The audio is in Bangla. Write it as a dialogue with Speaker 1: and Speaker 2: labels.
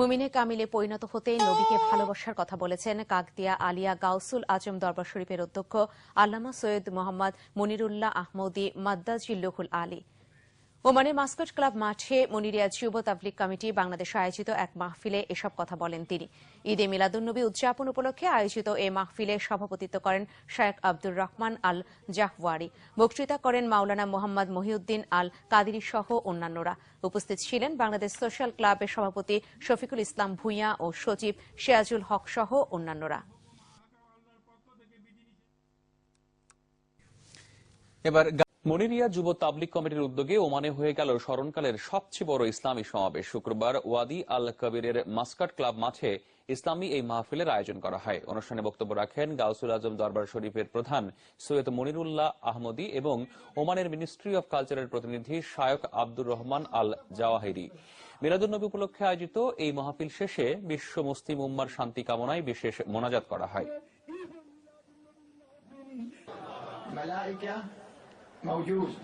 Speaker 1: মুমিনে কামিলে পরিণত হতে নবীকে ভালোবাসার কথা বলেছেন কাকদিয়া আলিয়া গাউসুল আজম দরবার শরীফের অধ্যক্ষ আল্লামা সৈয়দ মোহাম্মদ মনিরুল্লাহ আহমদী মাদ্দাজিল্লুহুল আলী। ওমানের মাস্কট ক্লাব মাঠে মনিরিয়া যুব তাবলিক কমিটি বাংলাদেশ আয়োজিত এক মাহফিলে এসব কথা বলেন তিনি। ঈদে মিলাদুন্নবী উদযাপন উপলক্ষে আয়োজিত এ মাহফিলে সভাপতিত্ব করেন শায়েখ আব্দুর রহমান আল জাহওয়ারি। বক্তৃতা করেন মাওলানা মোহাম্মদ মহিউদ্দিন আল কাদিরি সহ অন্যান্যরা। উপস্থিত ছিলেন বাংলাদেশ সোশ্যাল ক্লাবের সভাপতি শফিকুল ইসলাম ভূঁইয়া ও সচিব সিরাজুল হক সহ অন্যান্যরা।
Speaker 2: এবার মনিরিয়া যুব তাবলিক কমিটির উদ্যোগে ওমানে হয়ে গেল স্মরণকালের সবচেয়ে বড় ইসলামী সমাবেশ। শুক্রবার ওয়াদি আল কবিরের মাস্কাট ক্লাব মাঠে ইসলামী এই মাহফিলের আয়োজন করা হয়। অনুষ্ঠানে বক্তব্য রাখেন গাউসুল আজম দরবার শরীফের প্রধান সৈয়দ মনিরুল্লাহ আহমদি এবং ওমানের মিনিস্ট্রি অব কালচারের প্রতিনিধি Sheikh Abdur Rahman Al Jawahiri. Miladunnabi উপলক্ষে আয়োজিত এই মাহফিল শেষে বিশ্ব মুসলিম উম্মার শান্তি কামনায় বিশেষ মোনাজাত করা হয়।
Speaker 3: موجود